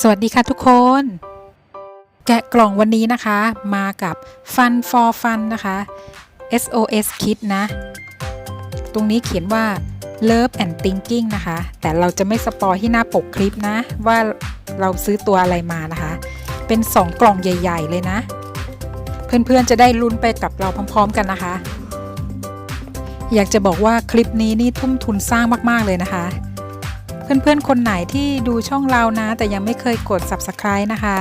สวัสดีค่ะทุกคน แกะกล่องวันนี้นะคะ มากับ Fun for Fun นะคะ SOS Kit นะ ตรงนี้เขียนว่า Love and Thinking นะคะ แต่เราจะไม่สปอยที่หน้าปกคลิปนะ ว่าเราซื้อตัวอะไรมานะคะ เป็น 2 กล่องใหญ่ ๆ เลยนะ เพื่อนๆจะได้ลุ้นไปกับเราพร้อม ๆ กันนะคะ อยากจะบอกว่าคลิปนี้นี่ทุ่มทุนสร้างมากๆเลยนะคะ เพื่อนๆ คนไหนที่ดูช่องเรานะ แต่ยังไม่เคยกด subscribe นะคะ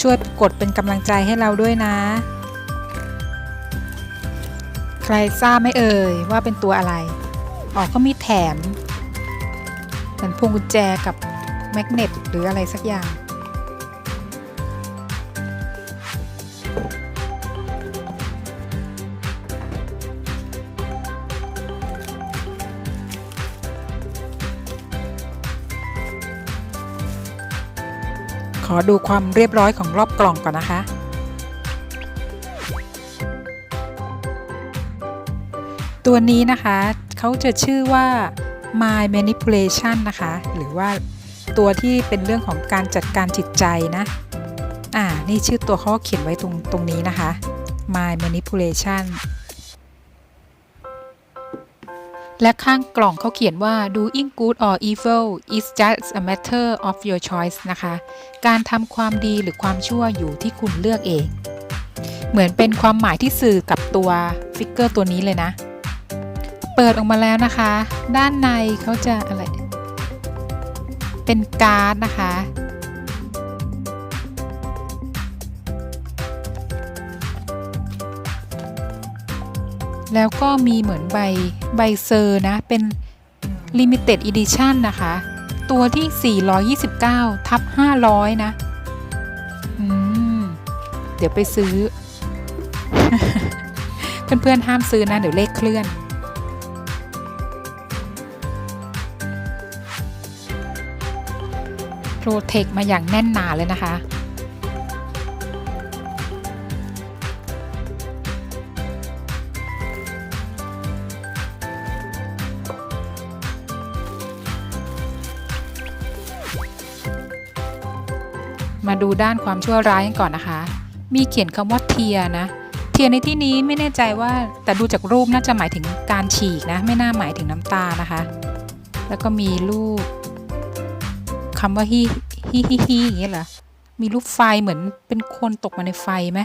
ช่วยกดเป็นกำลังใจให้เราด้วยนะ ใครทราบไหมเอ่ยว่าเป็นตัวอะไรอ๋อก็มีแถมเหมือนพวงกุญแจกับแมกเนตหรืออะไรสักอย่าง อดูความเรียบร้อยของรอบกล่องก่อนนะคะ ตัวนี้นะคะเขาจะชื่อว่า My Manipulation นะคะ หรือว่าตัวที่เป็นเรื่องของการจัดการจิตใจนะ อ่า นี่ชื่อตัวเขาเขียนไว้ตรงตรงนี้นะคะ My Manipulation และข้างกล่องเขาเขียนว่า doing good or evil is just a matter of your choice นะคะ การทำความดีหรือความชั่วอยู่ที่คุณเลือกเอง เหมือนเป็นความหมายที่สื่อกับตัวฟิกเกอร์ตัวนี้เลยนะ เปิดออกมาแล้วนะคะ ด้านในเขาจะอะไร เป็นการ์ดนะคะ แล้วก็มีเหมือนใบใบเซอร์นะ เป็น Limited Edition นะคะ ตัวที่ 429 ทับ 500 นะอืมเดี๋ยวไปซื้อ เพื่อนๆ ห้ามซื้อนะ เดี๋ยวเลขเคลื่อนโปรเทคมาอย่างแน่นหนาเลยนะคะ มาดูด้านความชั่วร้ายกันก่อนนะคะ มีเขียนคำว่าเทียนะ เทียในที่นี้ไม่แน่ใจว่าแต่ดูจากรูปน่าจะหมายถึงการฉีกนะ ไม่น่าหมายถึงน้ำตานะคะ แล้วก็มีรูปคำว่าฮิฮิฮิฮิอย่างเงี้ยเหรอ มีรูปไฟเหมือนเป็นคนตกมาในไฟไหม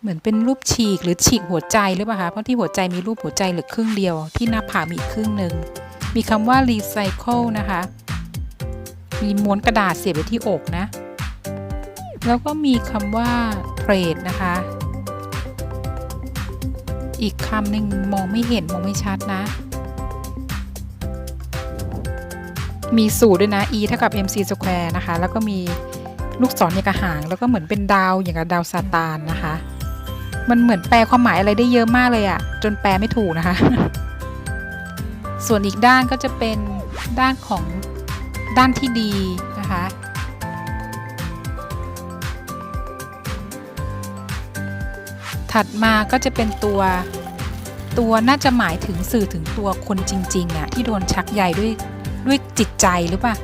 เหมือนเป็นรูปฉีกหรือฉีกหัวใจหรือเปล่าคะ เพราะที่หัวใจมีรูปหัวใจเหลือครึ่งเดียว ที่หน้าผามีครึ่งหนึ่ง มีคำว่า recycle นะคะ มีม้วนกระดาษเสียบไว้ที่อกนะ แล้วก็มีคำว่า trade นะคะ อีกคำหนึ่งมองไม่เห็นมองไม่ชัดนะ มีสูตรด้วยนะ e เท่ากับ mc square นะคะ แล้วก็มีลูกศรอย่างกระหาง แล้วก็เหมือนเป็นดาวอย่างกับดาวซาตานนะคะ มันเหมือนแปลความหมายอะไรได้เยอะมากเลยอะจนแปลไม่ถูกนะคะ ส่วนอีกด้านก็จะเป็นด้านของ ด้านที่ดีนะคะถัดมาก็จะเป็นตัวตัวน่าจะหมายถึงสื่อถึงตัวคนจริงๆอะที่โดนชักใยด้วยด้วยจิตใจหรือเปล่า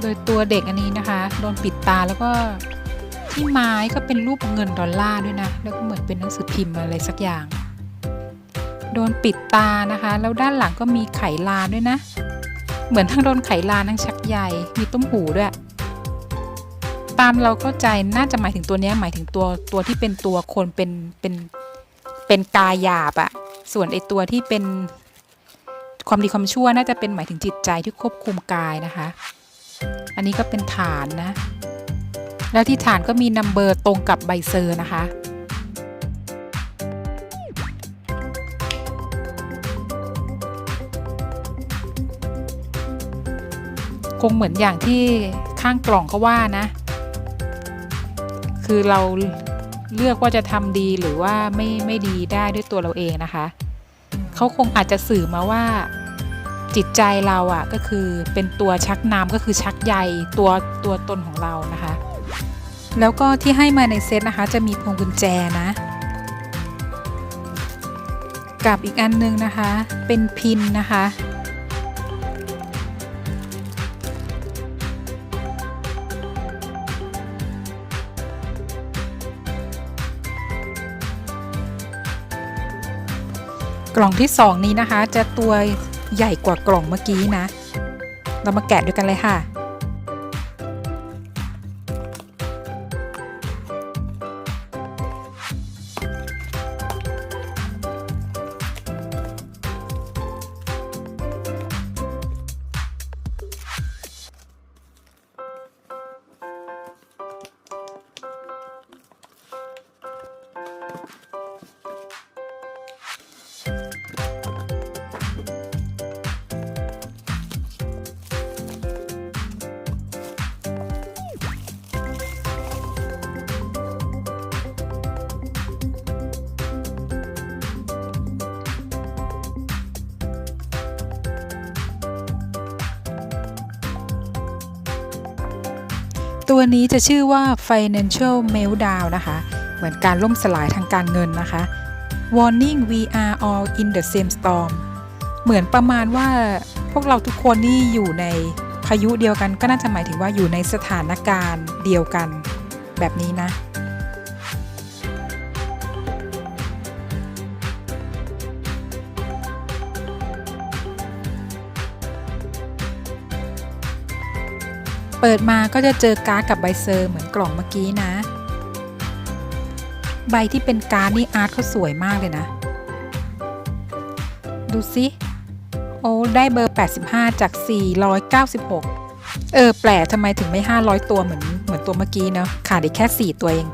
โดยตัวเด็กอันนี้นะคะ โดนปิดตาแล้วก็ที่ไม้ก็เป็นรูปเงินดอลลาร์ด้วยนะ แล้วก็เหมือนเป็นหนังสือพิมพ์อะไรสักอย่าง โดนปิดตานะคะ แล้วด้านหลังก็มีไขลานด้วยนะ เหมือนทั้งโดนไขลานทั้งชักใยมีตุ้มหูด้วย ตามเราเข้าใจน่าจะหมายถึงตัวนี้หมายถึงตัวตัวที่เป็นตัวคนเป็นเป็นเป็นกายหยาบอะส่วนไอตัวที่เป็นความดีความชั่วน่าจะเป็นหมายถึงจิตใจที่ควบคุมกายนะคะ อันนี้ก็เป็นฐานนะ แล้วที่ฐานก็มีนัมเบอร์ตรงกับใบเซอร์นะคะ คงเหมือนอย่างที่ข้างกล่องก็ว่านะ คือเราเลือกว่าจะทำดีหรือว่าไม่ไม่ดีได้ด้วยตัวเราเองนะคะ เขาคงอาจจะสื่อมาว่า จิตใจเราอะ่ะก็คือเป็นตัวชักนำก็คือชักใยตัวตัวตนของเรานะคะ แล้วก็ที่ให้มาในเซตนะคะ จะมีพวงกุญแจนะ กับอีกอันนึงนะคะ เป็นพินนะคะ กล่องที่ 2 นี้นะคะ จะตัวใหญ่กว่ากล่องเมื่อกี้นะ เรามาแกะด้วยกันเลยค่ะ ตัวนี้จะชื่อว่า financial meltdown นะคะ เหมือนการล่มสลายทางการเงินนะคะ warning we are all in the same storm เหมือนประมาณว่าพวกเราทุกคนนี่อยู่ในพายุเดียวกันก็น่าจะหมายถึงว่าอยู่ในสถานการณ์เดียวกันแบบนี้นะ เปิดมาก็จะเจอการ์ดกับใบเซอร์เหมือนกล่องเมื่อกี้นะ ใบที่เป็นการ์ดนี่อาร์ตเขาสวยมากเลยนะ ดูสิ โอ้ได้เบอร์ 85 จาก 496 เออ แปลกทำไมถึงไม่ 500 ตัวเหมือนเหมือนตัวเมื่อกี้เนาะขาดอีกแค่ 4 ตัวเอง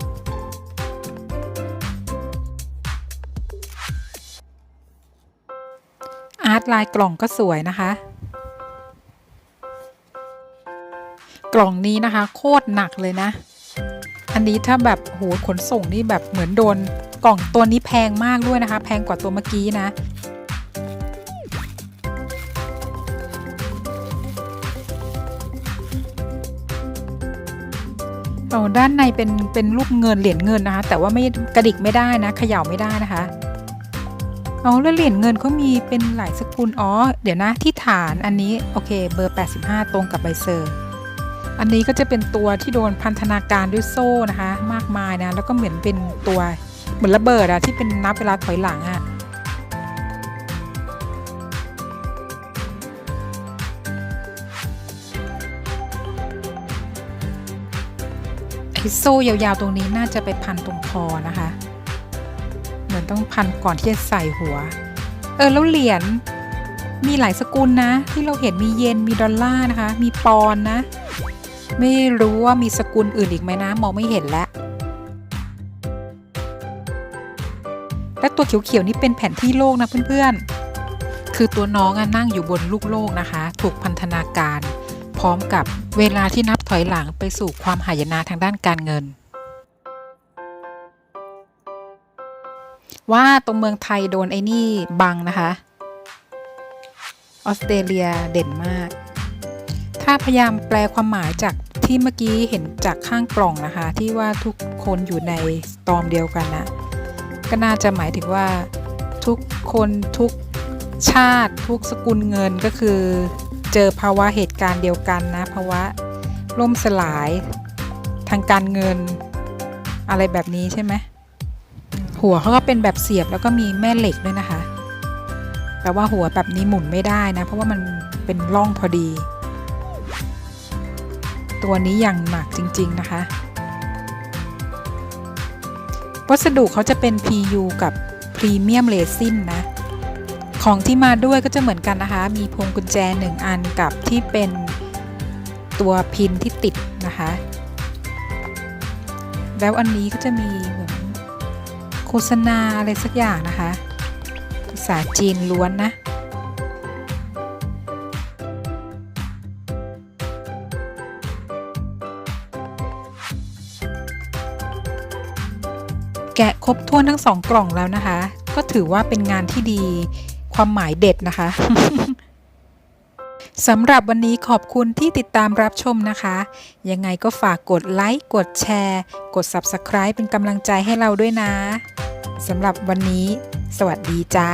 อาร์ตลายกล่องก็สวยนะคะ กล่องนี้นะคะ โคตรหนักเลยนะ อันนี้ถ้าแบบโหขนส่งนี่แบบเหมือนโดนกล่องตัวนี้แพงมากด้วยนะคะ แพงกว่าตัวเมื่อกี้นะอ๋อด้านในเป็นเป็นรูปเงินเหรียญเงินนะคะ แต่ว่าไม่กระดิกไม่ได้นะเขย่าไม่ได้นะคะอ๋อแล้วเหรียญเงินเขามีเป็นหลายสกุลอ๋อเดี๋ยวนะที่ฐานอันนี้โอเคเบอร์ 85 ตรงกับใบเซอร์ อันนี้ก็จะเป็นตัวที่โดนพันธนาการด้วยโซ่นะคะ มากมายนะแล้วก็เหมือนเป็นตัวเหมือนระเบิดอะที่เป็นนับเวลาถอยหลังอะไอโซ่ยาวๆตรงนี้น่าจะไปพันตรงคอนะคะ เหมือนต้องพันก่อนที่จะใส่หัว เออแล้วเหรียญมีหลายสกุลนะ ที่เราเห็นมีเยนมีดอลลาร์นะคะ มีปอนนะ ไม่รู้ว่ามีสกุลอื่นอีกไหมนะ มองไม่เห็นแล้วและตัวเขียวๆนี่เป็นแผนที่โลกนะเพื่อนๆ คือตัวน้องอนั่งอยู่บนลูกโลกนะคะ ถูกพันธนาการ พร้อมกับเวลาที่นับถอยหลังไปสู่ความหายนะทางด้านการเงิน ว่าตรงเมืองไทยโดนไอ้นี่บังนะคะ ออสเตรเลียเด่นมาก ถ้าพยายามแปลความหมายจาก ที่เมื่อกี้เห็นจากข้างกล่องนะคะ ที่ว่าทุกคนอยู่ในสตอมเดียวกันนะก็น่าจะหมายถึงว่าทุกคนทุกชาติทุกสกุลเงินก็คือ เจอภาวะเหตุการณ์เดียวกันนะภาวะล่มสลาย ทางการเงินอะไรแบบนี้ใช่ไหมหัวเขาก็เป็นแบบเสียบแล้วก็มีแม่เหล็กด้วยนะคะ แต่ว่าหัวแบบนี้หมุนไม่ได้นะ เพราะว่ามันเป็นร่องพอดี ตัวนี้อย่างหนักจริง ๆ นะคะ วัสดุเขาจะเป็น PU กับ Premium Resin นะ ของที่มาด้วยก็จะเหมือนกันนะคะ มีพวงกุญแจ 1 อันกับที่เป็นตัวพินที่ติดนะคะ แล้วอันนี้ก็จะมีเหมือนโฆษณาอะไรสักอย่างนะคะ ภาษาจีนล้วนนะ แกะครบถ้วนทั้งสองกล่องแล้วนะคะ ก็ถือว่าเป็นงานที่ดี ความหมายเด็ดนะคะสำหรับวันนี้ขอบคุณที่ติดตามรับชมนะคะ ยังไงก็ฝากกดไลค์ กดแชร์ กด Subscribe เป็นกำลังใจให้เราด้วยนะ สำหรับวันนี้ สวัสดีจ้า